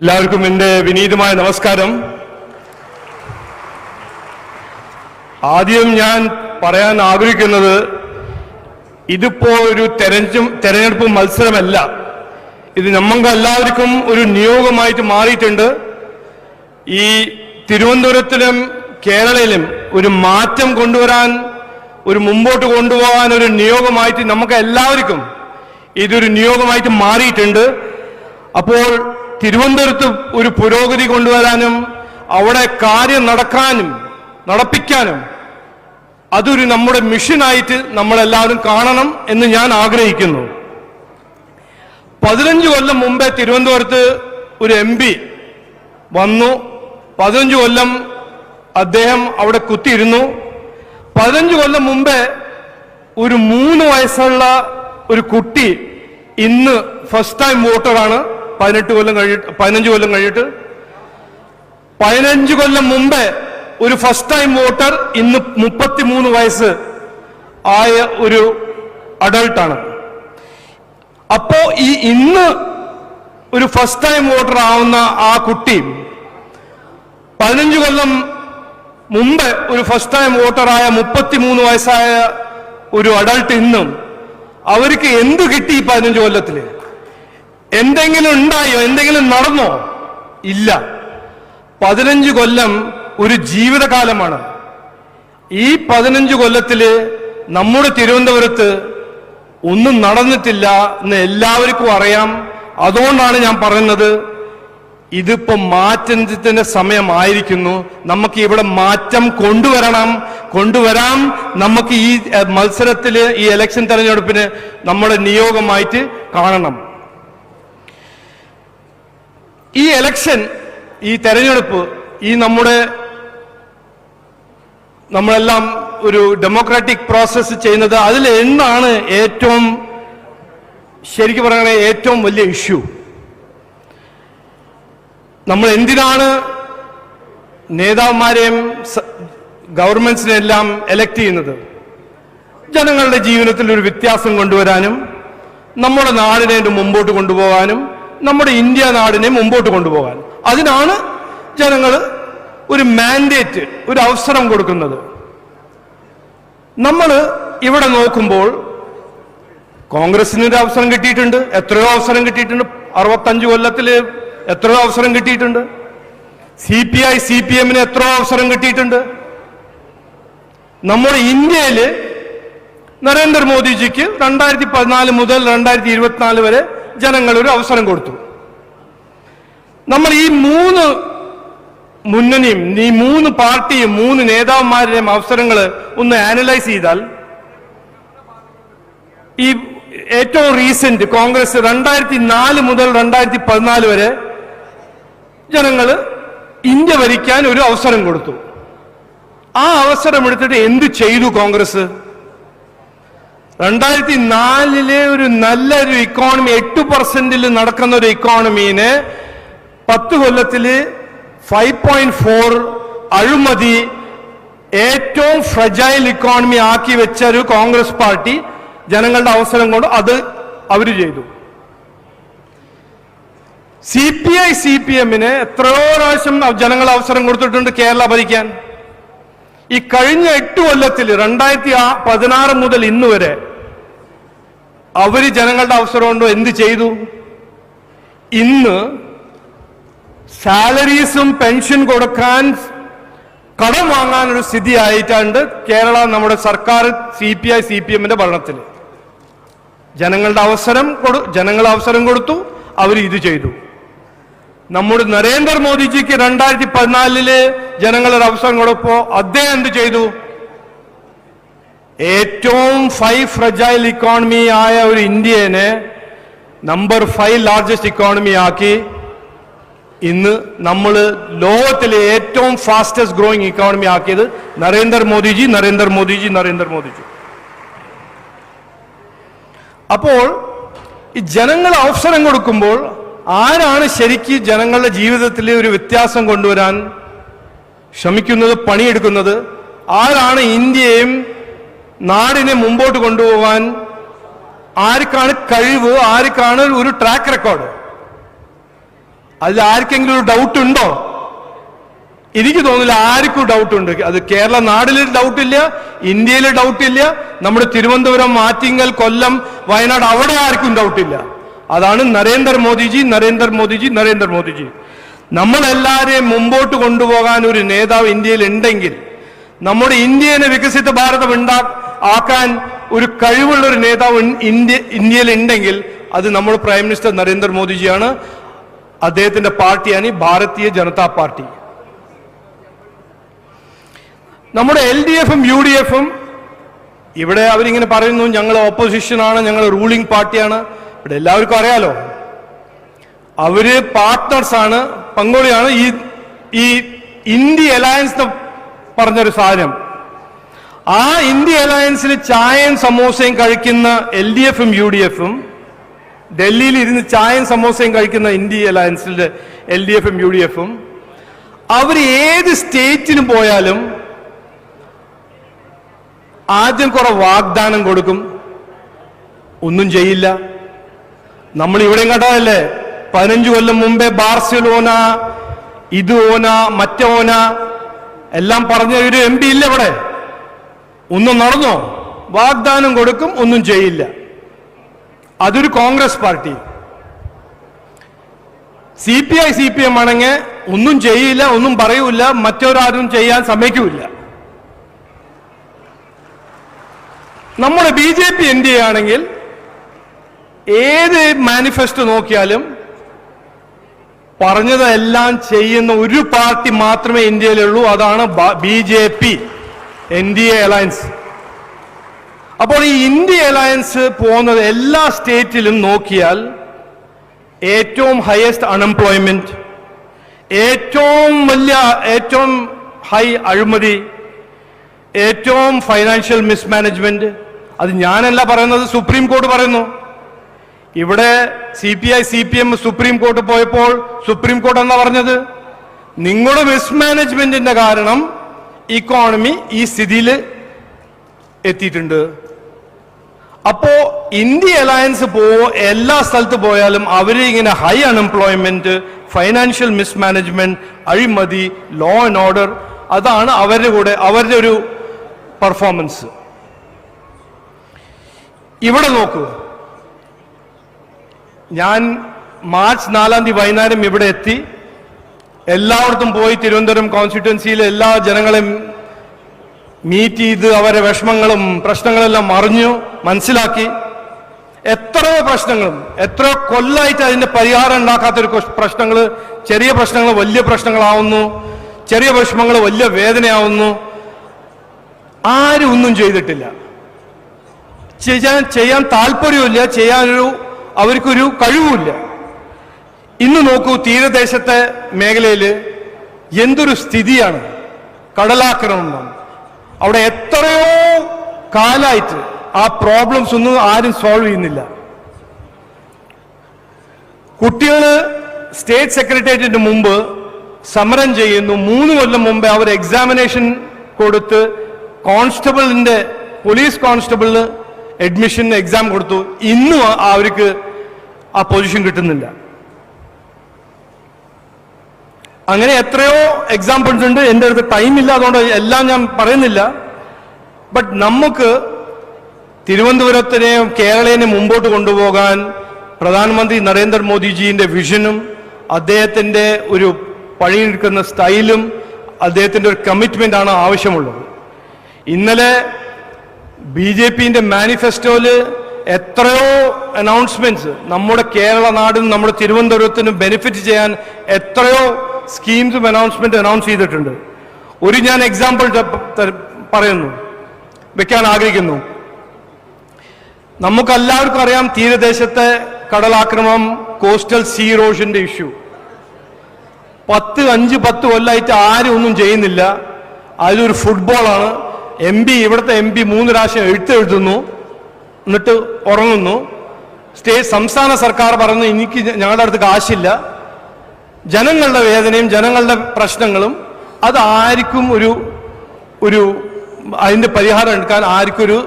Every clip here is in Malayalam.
എല്ലാവർക്കും എന്റെ വിനീതമായ നമസ്കാരം. ആദ്യം ഞാൻ പറയാൻ ആഗ്രഹിക്കുന്നത് ഇതിപ്പോ ഒരു തെരഞ്ഞു തെരഞ്ഞെടുപ്പ് മത്സരമല്ല. ഇത് നമ്മൾക്ക് എല്ലാവർക്കും ഒരു നിയോഗമായിട്ട് മാറിയിട്ടുണ്ട്. ഈ തിരുവനന്തപുരത്തിലും കേരളയിലും ഒരു മാറ്റം കൊണ്ടുവരാൻ ഒരു മുമ്പോട്ട് കൊണ്ടുപോകാൻ ഒരു നിയോഗമായിട്ട് നമുക്ക് എല്ലാവർക്കും ഇതൊരു നിയോഗമായിട്ട് മാറിയിട്ടുണ്ട്. അപ്പോൾ തിരുവനന്തപുരത്ത് ഒരു പുരോഗതി കൊണ്ടുവരാനും അവിടെ കാര്യം നടക്കാനും നടപ്പിക്കാനും അതൊരു നമ്മുടെ മിഷനായിട്ട് നമ്മളെല്ലാവരും കാണണം എന്ന് ഞാൻ ആഗ്രഹിക്കുന്നു. പതിനഞ്ച് കൊല്ലം മുമ്പേ തിരുവനന്തപുരത്ത് ഒരു എം പി വന്നു. പതിനഞ്ച് കൊല്ലം അദ്ദേഹം അവിടെ കുത്തിയിരുന്നു. പതിനഞ്ച് കൊല്ലം മുമ്പേ ഒരു മൂന്ന് വയസ്സുള്ള ഒരു കുട്ടി ഇന്ന് ഫസ്റ്റ് ടൈം വോട്ടറാണ്. പതിനെട്ട് കൊല്ലം കഴിഞ്ഞിട്ട് പതിനഞ്ച് കൊല്ലം കഴിഞ്ഞിട്ട് പതിനഞ്ച് കൊല്ലം മുമ്പേ ഒരു ഫസ്റ്റ് ടൈം വോട്ടർ ഇന്ന് മുപ്പത്തിമൂന്ന് വയസ്സ് ആയ ഒരു അഡൾട്ടാണ് അപ്പോ ഈ ഇന്ന് ഒരു ഫസ്റ്റ് ടൈം വോട്ടർ ആവുന്ന ആ കുട്ടി പതിനഞ്ച് കൊല്ലം മുമ്പ് ഒരു ഫസ്റ്റ് ടൈം വോട്ടറായ മുപ്പത്തിമൂന്ന് വയസ്സായ ഒരു അഡൾട്ട് ഇന്നും അവർക്ക് എന്ത് കിട്ടി ഈ പതിനഞ്ച് കൊല്ലത്തിൽ? എന്തെങ്കിലും ഉണ്ടായോ? എന്തെങ്കിലും നടന്നോ? ഇല്ല. പതിനഞ്ച് കൊല്ലം ഒരു ജീവിതകാലമാണ്. ഈ പതിനഞ്ച് കൊല്ലത്തിൽ നമ്മുടെ തിരുവനന്തപുരത്ത് ഒന്നും നടന്നിട്ടില്ല എന്ന് എല്ലാവർക്കും അറിയാം. അതുകൊണ്ടാണ് ഞാൻ പറയുന്നത് ഇതിപ്പോ മാറ്റത്തിന്റെ സമയമായിരിക്കുന്നു. നമുക്ക് ഇവിടെ മാറ്റം കൊണ്ടുവരണം. കൊണ്ടുവരാം. നമുക്ക് ഈ മത്സരത്തിൽ ഈ ഇലക്ഷൻ തെരഞ്ഞെടുപ്പിന് നമ്മുടെ നിയോഗമായിട്ട് കാണണം. ഈ എലക്ഷൻ ഈ തെരഞ്ഞെടുപ്പ് ഈ നമ്മുടെ നമ്മളെല്ലാം ഒരു ഡെമോക്രാറ്റിക് പ്രോസസ്സ് ചെയ്യുന്നത് അതിൽ എന്താണ് ഏറ്റവും ശരിക്കും പറയണേ ഏറ്റവും വലിയ ഇഷ്യൂ നമ്മൾ എന്തിനാണ് നേതാവുമാരെയും ഗവൺമെന്റ്സിനെ എല്ലാം എലക്ട് ചെയ്യുന്നത്? ജനങ്ങളുടെ ജീവിതത്തിൽ ഒരു വ്യത്യാസം കൊണ്ടുവരാനും നമ്മുടെ നാടിനെ മുമ്പോട്ട് കൊണ്ടുപോകാനും നമ്മുടെ ഇന്ത്യ നാടിനെ മുമ്പോട്ട് കൊണ്ടുപോകാൻ. അതിനാണ് ജനങ്ങൾ ഒരു മാൻഡേറ്റ് ഒരു അവസരം കൊടുക്കുന്നത്. നമ്മൾ ഇവിടെ നോക്കുമ്പോൾ കോൺഗ്രസിന് ഒരു അവസരം കിട്ടിയിട്ടുണ്ട് എത്രയോ അവസരം കിട്ടിയിട്ടുണ്ട് അറുപത്തഞ്ച് കൊല്ലത്തിൽ എത്രയോ അവസരം കിട്ടിയിട്ടുണ്ട്. C P I C P എമ്മിന് എത്രയോ അവസരം കിട്ടിയിട്ടുണ്ട്. നമ്മുടെ ഇന്ത്യയിൽ നരേന്ദ്രമോദിജിക്ക് രണ്ടായിരത്തി പതിനാല് മുതൽ രണ്ടായിരത്തി ഇരുപത്തിനാല് വരെ ജനങ്ങൾ ഒരു അവസരം കൊടുത്തു. നമ്മൾ ഈ മൂന്ന് മുന്നണിയും ഈ മൂന്ന് പാർട്ടിയും മൂന്ന് നേതാവന്മാരുടെയും അവസരങ്ങൾ ഒന്ന് ആനലൈസ് ചെയ്താൽ ഈ ഏറ്റവും റീസെന്റ് കോൺഗ്രസ് രണ്ടായിരത്തി നാല് മുതൽ രണ്ടായിരത്തി പതിനാല് വരെ ജനങ്ങൾ ഇന്ത്യ ഭരിക്കാൻ ഒരു അവസരം കൊടുത്തു. ആ അവസരം എടുത്തിട്ട് എന്ത് ചെയ്തു കോൺഗ്രസ്? രണ്ടായിരത്തി നാലിലെ ഒരു നല്ലൊരു ഇക്കോണമി എട്ട് പെർസെന്റിൽ നടക്കുന്ന ഒരു ഇക്കോണമീന് പത്ത് കൊല്ലത്തിൽ ഫൈവ് പോയിന്റ് ഫോർ അഴിമതി ഏറ്റവും ഫ്രജൈൽ ഇക്കോണമി ആക്കി വെച്ച ഒരു കോൺഗ്രസ് പാർട്ടി ജനങ്ങളുടെ അവസരം കൊണ്ട് അത് അവർ ചെയ്തു. C P I C P എമ്മിന് എത്രയോ പ്രാവശ്യം ജനങ്ങൾ അവസരം കൊടുത്തിട്ടുണ്ട് കേരള ഭരിക്കാൻ. ഈ കഴിഞ്ഞ എട്ട് കൊല്ലത്തിൽ രണ്ടായിരത്തി പതിനാറ് മുതൽ ഇന്ന് വരെ അവർ ജനങ്ങളുടെ അവസരം ഉണ്ടോ? എന്ത് ചെയ്തു? ഇന്ന് സാലറീസും പെൻഷൻ കൊടുക്കാൻ കടം വാങ്ങാനൊരു സ്ഥിതി ആയിട്ടുണ്ട് കേരള നമ്മുടെ സർക്കാർ C P I C P എമ്മിന്റെ ഭരണത്തിൽ ജനങ്ങളുടെ അവസരം കൊടു ജനങ്ങൾ അവസരം കൊടുത്തു അവർ ഇത് ചെയ്തു. നമ്മുടെ നരേന്ദ്രമോദിജിക്ക് രണ്ടായിരത്തി പതിനാലിൽ ജനങ്ങളൊരു അവസരം കൊടുപ്പോ അദ്ദേഹം എന്ത് ചെയ്തു? ഏറ്റവും ഫൈവ് ഫ്രജൈൽ ഇക്കോണമി ആയ ഒരു ഇന്ത്യനെ നമ്പർ ഫൈവ് ലാർജസ്റ്റ് ഇക്കോണമി ആക്കി ഇന്ന് നമ്മൾ ലോകത്തിലെ ഏറ്റവും ഫാസ്റ്റസ്റ്റ് ഗ്രോയിങ് ഇക്കോണമി ആക്കിയത് നരേന്ദ്രമോദിജി നരേന്ദ്രമോദിജി നരേന്ദ്രമോദിജി അപ്പോൾ ഈ ജനങ്ങൾ അവസരം കൊടുക്കുമ്പോൾ ആരാണ് ശരിക്ക് ജനങ്ങളുടെ ജീവിതത്തിൽ ഒരു വ്യത്യാസം കൊണ്ടുവരാൻ ശ്രമിക്കുന്നത് പണിയെടുക്കുന്നത്? ആരാണ് ഇന്ത്യയും നാടിനെ മുമ്പോട്ട് കൊണ്ടുപോകാൻ ആർക്കാണ് കഴിവ് ആർക്കാണ് ഒരു ട്രാക്ക് റെക്കോർഡ് അതിൽ ആർക്കെങ്കിലും ഒരു ഡൗട്ട് ഉണ്ടോ? എനിക്ക് തോന്നില്ല ആർക്കും ഡൗട്ട് ഉണ്ട്. അത് കേരള നാടിൽ ഡൗട്ട് ഇല്ല ഇന്ത്യയിൽ ഡൗട്ട് ഇല്ല നമ്മുടെ തിരുവനന്തപുരം മാറ്റിങ്ങൽ കൊല്ലം വയനാട് അവിടെ ആർക്കും ഡൗട്ട് ഇല്ല. അതാണ് നരേന്ദ്രമോദിജി നരേന്ദ്രമോദിജി നരേന്ദ്രമോദിജി നമ്മളെല്ലാരെയും മുമ്പോട്ട് കൊണ്ടുപോകാൻ ഒരു നേതാവ് ഇന്ത്യയിൽ ഉണ്ടെങ്കിൽ നമ്മുടെ ഇന്ത്യനെ വികസിത ഭാരതം ഉണ്ടാ ആക്കാൻ ഒരു കഴിവുള്ള ഒരു നേതാവ് ഇന്ത്യ ഇന്ത്യയിൽ ഉണ്ടെങ്കിൽ അത് നമ്മുടെ പ്രൈം മിനിസ്റ്റർ നരേന്ദ്ര മോദിജിയാണ്. അദ്ദേഹത്തിന്റെ പാർട്ടിയാണ് ഈ ഭാരതീയ ജനതാ പാർട്ടി. നമ്മുടെ എൽ ഡി എഫും യു ഡി എഫും ഇവിടെ അവരിങ്ങനെ പറയുന്നു ഞങ്ങൾ ഓപ്പോസിഷനാണ് ഞങ്ങൾ റൂളിംഗ് പാർട്ടിയാണ്. ഇവിടെ എല്ലാവർക്കും അറിയാലോ. അവർ പാർട്ട്നേഴ്സ് ആണ് പങ്കാളിയാണ് ഈ ഈ ഇന്ത്യ അലയൻസ് എന്ന് പറഞ്ഞൊരു സാധനം. ആ ഇന്ത്യ അലയൻസിൽ ചായയും സമോസയും കഴിക്കുന്ന എൽ ഡി എഫും യു ഡി എഫും ഡൽഹിയിൽ ഇരുന്ന് ചായയും സമോസയും കഴിക്കുന്ന ഇന്ത്യ അലയൻസിൽ എൽ ഡി എഫും യു ഡി എഫും അവർ ഏത് സ്റ്റേറ്റിലും പോയാലും ആദ്യം കുറെ വാഗ്ദാനം കൊടുക്കും. ഒന്നും ചെയ്യില്ല. നമ്മൾ ഇവിടെയും കണ്ടതല്ലേ? പതിനഞ്ചു കൊല്ലം മുമ്പേ ബാർസലോന ഇത് ഓന മറ്റോന എല്ലാം പറഞ്ഞ ഒരു എം പി ഇല്ല ഇവിടെ. ഒന്നും നടന്നോ? വാഗ്ദാനം കൊടുക്കും ഒന്നും ചെയ്യില്ല. അതൊരു Congress party. C P I C P M ആണെങ്കിൽ ഒന്നും ചെയ്യില്ല ഒന്നും പറയൂല മറ്റൊരാരും ചെയ്യാൻ സമ്മതിക്കൂല നമ്മുടെ B J P N D A ആണെങ്കിൽ ഏത് മാനിഫെസ്റ്റോ നോക്കിയാലും പറഞ്ഞതെല്ലാം ചെയ്യുന്ന ഒരു പാർട്ടി മാത്രമേ ഇന്ത്യയിലുള്ളൂ. അതാണ് B J P N D A alliance. അപ്പോൾ ഈ ഇന്ത്യ അലയൻസ് പോകുന്നത് എല്ലാ സ്റ്റേറ്റിലും നോക്കിയാൽ ഏറ്റവും ഹയസ്റ്റ് അൺഎംപ്ലോയ്മെന്റ് ഏറ്റവും വലിയ ഏറ്റവും ഹൈ അഴിമതി ഏറ്റവും ഫൈനാൻഷ്യൽ മിസ്മാനേജ്മെന്റ് അത് ഞാനല്ല പറയുന്നത് സുപ്രീം കോടതി പറയുന്നു. ഇവിടെ C P I C P M supreme court പോയപ്പോൾ സുപ്രീം കോർട്ട് എന്താ പറഞ്ഞത്? നിങ്ങളുടെ മിസ്മാനേജ്മെന്റിന്റെ കാരണം ഇക്കോണമി ഈ സ്ഥിതിയിൽ എത്തിയിട്ടുണ്ട്. അപ്പോ ഇന്ത്യ അലയൻസ് പോ എല്ലാ സ്ഥലത്ത് പോയാലും അവർ ഇങ്ങനെ ഹൈ അൺഎംപ്ലോയ്മെന്റ് ഫൈനാൻഷ്യൽ മിസ്മാനേജ്മെന്റ് അഴിമതി ലോ ആൻഡ് ഓർഡർ അതാണ് അവരുടെ കൂടെ അവരുടെ ഒരു പെർഫോമൻസ് ഇവിടെ നോക്കൂ. ഞാൻ മാർച്ച് നാലാം തീയതി വൈകുന്നേരം ഇവിടെ എത്തി. എല്ലായിടത്തും പോയി തിരുവനന്തപുരം കോൺസ്റ്റിറ്റ്വൻസിയിലെ എല്ലാ ജനങ്ങളെയും മീറ്റ് ചെയ്ത് അവരെ വിഷമങ്ങളും പ്രശ്നങ്ങളെല്ലാം അറിഞ്ഞു മനസ്സിലാക്കി. എത്രയോ പ്രശ്നങ്ങളും എത്രയോ കൊല്ലായിട്ട് അതിന്റെ പരിഹാരം ഉണ്ടാക്കാത്തൊരു പ്രശ്നങ്ങൾ ചെറിയ പ്രശ്നങ്ങൾ വലിയ പ്രശ്നങ്ങളാവുന്നു. ചെറിയ വിഷമങ്ങൾ വലിയ വേദനയാവുന്നു. ആരും ഒന്നും ചെയ്തിട്ടില്ല. ചെയ്യാൻ ചെയ്യാൻ താല്പര്യമില്ല ചെയ്യാനൊരു അവർക്കൊരു കഴിവുമില്ല. ഇന്ന് നോക്കൂ തീരദേശത്തെ മേഖലയിൽ എന്തൊരു സ്ഥിതിയാണ്. കടലാക്രമണം. അവിടെ എത്രയോ കാലായിട്ട് ആ പ്രോബ്ലംസ് ഒന്നും ആരും സോൾവ് ചെയ്യുന്നില്ല. കുട്ടികൾ സ്റ്റേറ്റ് സെക്രട്ടേറിയറ്റിന് മുമ്പ് സമരം ചെയ്യുന്നു. മൂന്ന് കൊല്ലം മുമ്പേ അവർ എക്സാമിനേഷൻ കൊടുത്ത് കോൺസ്റ്റബിളിന്റെ പോലീസ് കോൺസ്റ്റബിളിന് അഡ്മിഷൻ എക്സാം കൊടുത്തു. ഇന്നും അവർക്ക് ആ പൊസിഷൻ കിട്ടുന്നില്ല. അങ്ങനെ എത്രയോ എക്സാമ്പിൾസ് ഉണ്ട്. എന്റെ അടുത്ത് ടൈം ഇല്ല അതുകൊണ്ട് എല്ലാം ഞാൻ പറയുന്നില്ല. ബട്ട് നമുക്ക് തിരുവനന്തപുരത്തിനെയും കേരളേനെ മുമ്പോട്ട് കൊണ്ടുപോകാൻ പ്രധാനമന്ത്രി നരേന്ദ്രമോദിജിയുടെ വിഷനും അദ്ദേഹത്തിന്റെ ഒരു പണിയെടുക്കുന്ന സ്റ്റൈലും അദ്ദേഹത്തിന്റെ ഒരു കമ്മിറ്റ്മെന്റ് ആണ് ആവശ്യമുള്ളത്. ഇന്നലെ ബി ജെ പിന്റെ മാനിഫെസ്റ്റോയിൽ എത്രയോ അനൗൺസ്മെന്റ്സ് നമ്മുടെ കേരള നാടിനും നമ്മുടെ തിരുവനന്തപുരത്തിനും ബെനിഫിറ്റ് ചെയ്യാൻ എത്രയോ സ്കീംസും അനൗൺസ്മെന്റ് അനൗൺസ് ചെയ്തിട്ടുണ്ട്. ഒരു ഞാൻ എക്സാമ്പിൾ പറയുന്നു. വെക്കാൻ ആഗ്രഹിക്കുന്നു. നമുക്കെല്ലാവർക്കും അറിയാം തീരദേശത്തെ കടലാക്രമണം കോസ്റ്റൽ സീ റോഷന്റെ ഇഷ്യൂ പത്ത് അഞ്ച് പത്ത് കൊല്ലായിട്ട് ആരും ഒന്നും ചെയ്യുന്നില്ല. അതിലൊരു ഫുട്ബോളാണ് എം പി ഇവിടുത്തെ എം പി മൂന്ന് പ്രാവശ്യം എഴുത്തെഴുതുന്നു എന്നിട്ട് ഉറങ്ങുന്നു. സ്റ്റേ സംസ്ഥാന സർക്കാർ പറഞ്ഞു എനിക്ക് ഞങ്ങളുടെ അടുത്ത് കാശില്ല. ജനങ്ങളുടെ വേദനയും ജനങ്ങളുടെ പ്രശ്നങ്ങളും അത് ആർക്കും ഒരു ഒരു അതിന്റെ പരിഹാരം എടുക്കാൻ ആർക്കും ഒരു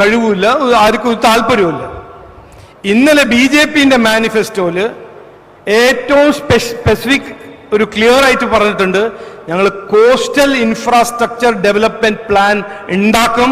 കഴിവുമില്ല ആർക്കും ഒരു താല്പര്യവുമില്ല. ഇന്നലെ ബി ജെ പിന്റെ മാനിഫെസ്റ്റോയിൽ ഏറ്റവും സ്പെസിഫിക് ഒരു ക്ലിയർ ആയിട്ട് പറഞ്ഞിട്ടുണ്ട്. ഞങ്ങൾ കോസ്റ്റൽ ഇൻഫ്രാസ്ട്രക്ചർ ഡെവലപ്മെന്റ് പ്ലാൻ ഉണ്ടാക്കും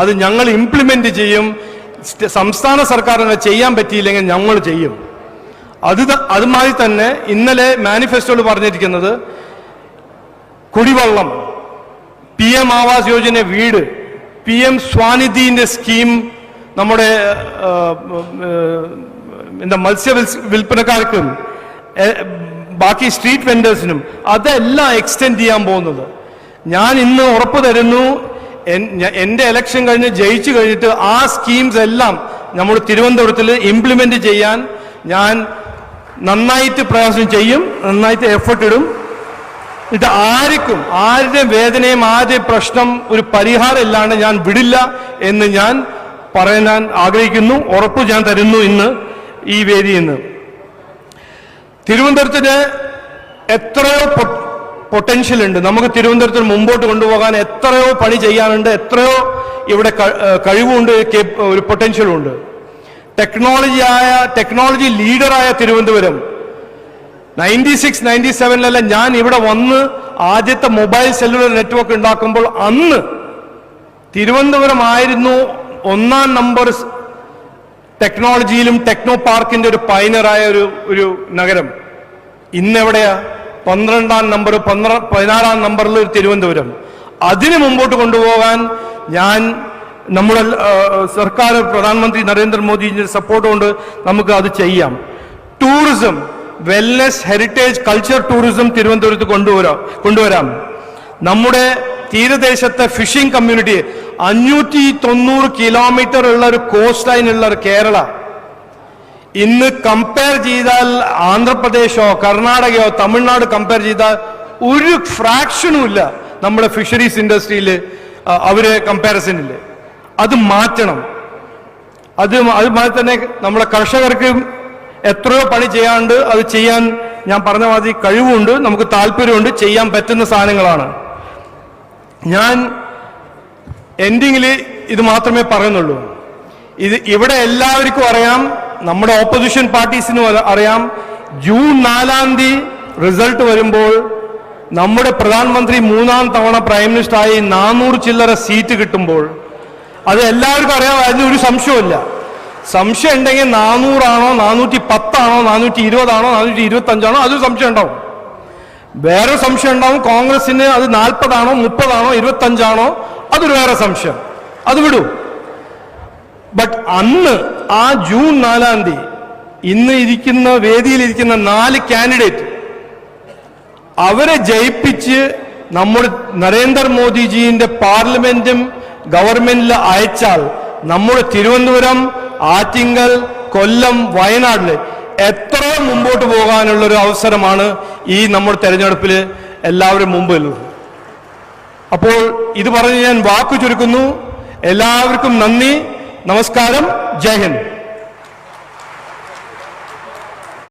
അത് ഞങ്ങൾ ഇംപ്ലിമെന്റ് ചെയ്യും. സംസ്ഥാന സർക്കാരിന് ചെയ്യാൻ പറ്റിയില്ലെങ്കിൽ ഞങ്ങൾ ചെയ്യും. അത് അതുമായി തന്നെ ഇന്നലെ മാനിഫെസ്റ്റോയിൽ പറഞ്ഞിരിക്കുന്നത് കുടിവെള്ളം പി എം ആവാസ് യോജന വീട് പി എം സ്വാനിധിന്റെ സ്കീം നമ്മുടെ എന്താ മത്സ്യ വിൽപ്പനക്കാർക്കും ബാക്കി സ്ട്രീറ്റ് വെൻഡേഴ്സിനും അതെല്ലാം എക്സ്റ്റെൻഡ് ചെയ്യാൻ പോകുന്നത്. ഞാൻ ഇന്ന് ഉറപ്പ് തരുന്നു എന്റെ ഇലക്ഷൻ കഴിഞ്ഞ് ജയിച്ചു കഴിഞ്ഞിട്ട് ആ സ്കീംസ് എല്ലാം നമ്മൾ തിരുവനന്തപുരത്തിൽ ഇംപ്ലിമെന്റ് ചെയ്യാൻ ഞാൻ നന്നായിട്ട് പ്രയാസം ചെയ്യും നന്നായിട്ട് എഫർട്ട് ഇടും. ഇത് ആർക്കും ആരുടെ വേദനയും ആരുടെ പ്രശ്നം ഒരു പരിഹാരം ഇല്ലാണ്ട് ഞാൻ വിടില്ല എന്ന് ഞാൻ പറയാൻ ആഗ്രഹിക്കുന്നു ഉറപ്പ് ഞാൻ തരുന്നു ഇന്ന് ഈ വേദിയിൽ നിന്ന്. തിരുവനന്തപുരത്തിന് എത്രയോ പൊട്ടൻഷ്യൽ ഉണ്ട്. നമുക്ക് തിരുവനന്തപുരത്തിന് മുമ്പോട്ട് കൊണ്ടുപോകാൻ എത്രയോ പണി ചെയ്യാനുണ്ട്. എത്രയോ ഇവിടെ കഴിവുണ്ട് ഒരു പൊട്ടൻഷ്യലും ഉണ്ട്. ടെക്നോളജി ആയ ടെക്നോളജി ലീഡറായ തിരുവനന്തപുരം. നയന്റി സിക്സ് നയന്റി സെവനിലെല്ലാം ഞാൻ ഇവിടെ വന്ന് ആദ്യത്തെ മൊബൈൽ സെല്ലുലർ നെറ്റ്വർക്ക് ഉണ്ടാക്കുമ്പോൾ അന്ന് തിരുവനന്തപുരം ആയിരുന്നു ഒന്നാം നമ്പർ ടെക്നോളജിയിലും ടെക്നോ പാർക്കിന്റെ ഒരു പൈനറായ ഒരു ഒരു നഗരം. ഇന്നെവിടെയാ? പന്ത്രണ്ടാം നമ്പർ പന്ത്ര പതിനാറാം നമ്പറിൽ ഒരു തിരുവനന്തപുരം. അതിന് മുമ്പോട്ട് കൊണ്ടുപോകാൻ ഞാൻ നമ്മുടെ സർക്കാർ പ്രധാനമന്ത്രി നരേന്ദ്രമോദിയുടെ സപ്പോർട്ട് കൊണ്ട് നമുക്ക് അത് ചെയ്യാം. Tourism wellness heritage culture tourism തിരുവനന്തപുരത്ത് കൊണ്ടുവരാം. കൊണ്ടുവരാം. നമ്മുടെ തീരദേശത്തെ ഫിഷിംഗ് കമ്മ്യൂണിറ്റി അഞ്ഞൂറ്റി തൊണ്ണൂറ് കിലോമീറ്റർ ഉള്ള ഒരു കോസ്റ്റ് ലൈൻ ഉള്ള ഒരു കേരള. ഇന്ന് കമ്പയർ ചെയ്താൽ ആന്ധ്രാപ്രദേശോ കർണാടകയോ തമിഴ്നാട് കമ്പയർ ചെയ്താൽ ഒരു ഫ്രാക്ഷനും ഇല്ല നമ്മുടെ ഫിഷറീസ് ഇൻഡസ്ട്രിയിൽ അവർ കമ്പാരിസണിൽ അത് മാറ്റണം. അത് അതുമായി തന്നെ നമ്മുടെ കർഷകർക്ക് എത്രയോ പണി ചെയ്യാണ്ട് അത് ചെയ്യാൻ ഞാൻ പറഞ്ഞ മാതിരി കഴിവുണ്ട് നമുക്ക് താല്പര്യമുണ്ട് ചെയ്യാൻ പറ്റുന്ന സാധനങ്ങളാണ്. ഞാൻ എൻഡിങ്ങിൽ ഇത് മാത്രമേ പറയുന്നുള്ളൂ. ഇത് ഇവിടെ എല്ലാവർക്കും അറിയാം നമ്മുടെ ഓപ്പോസിഷൻ പാർട്ടീസിനും അറിയാം ജൂൺ നാലാം തീയതി റിസൾട്ട് വരുമ്പോൾ നമ്മുടെ പ്രധാനമന്ത്രി മൂന്നാം തവണ പ്രൈം മിനിസ്റ്റർ ആയി നാനൂറ് ചില്ലറ സീറ്റ് കിട്ടുമ്പോൾ അത് എല്ലാവർക്കും അറിയാം അതിന് ഒരു സംശയമില്ല സംശയം ഉണ്ടെങ്കിൽ നാനൂറാണോ നാനൂറ്റി പത്താണോ നാനൂറ്റി ഇരുപതാണോ നാനൂറ്റി ഇരുപത്തി അഞ്ചാണോ അതൊരു സംശയം ഉണ്ടാവും വേറെ സംശയം ഉണ്ടാവും. കോൺഗ്രസിന് അത് നാൽപ്പതാണോ മുപ്പതാണോ ഇരുപത്തഞ്ചാണോ? അതൊരു വേറെ സംശയം. അത് വിടൂ. ബട്ട് അന്ന് ആ ജൂൺ നാലാം തീയതി ഇന്ന് ഇരിക്കുന്ന വേദിയിലിരിക്കുന്ന നാല് കാൻഡിഡേറ്റ് അവരെ ജയിപ്പിച്ച് നമ്മുടെ നരേന്ദ്രമോദിജിന്റെ പാർലമെന്റും ഗവൺമെന്റിൽ അയച്ചാൽ നമ്മുടെ തിരുവനന്തപുരം ആറ്റിങ്കൽ കൊല്ലം വയനാട്ടിൽ എത്രയോ മുമ്പോട്ട് പോകാനുള്ള ഒരു അവസരമാണ് ഈ നമ്മുടെ തെരഞ്ഞെടുപ്പിൽ എല്ലാവരും മുമ്പിലുള്ളത് അപ്പോൾ ഇത് പറഞ്ഞ് ഞാൻ വാക്കു ചുരുക്കുന്നു. എല്ലാവർക്കും നന്ദി. നമസ്കാരം. ജയ് ഹിന്ദ്.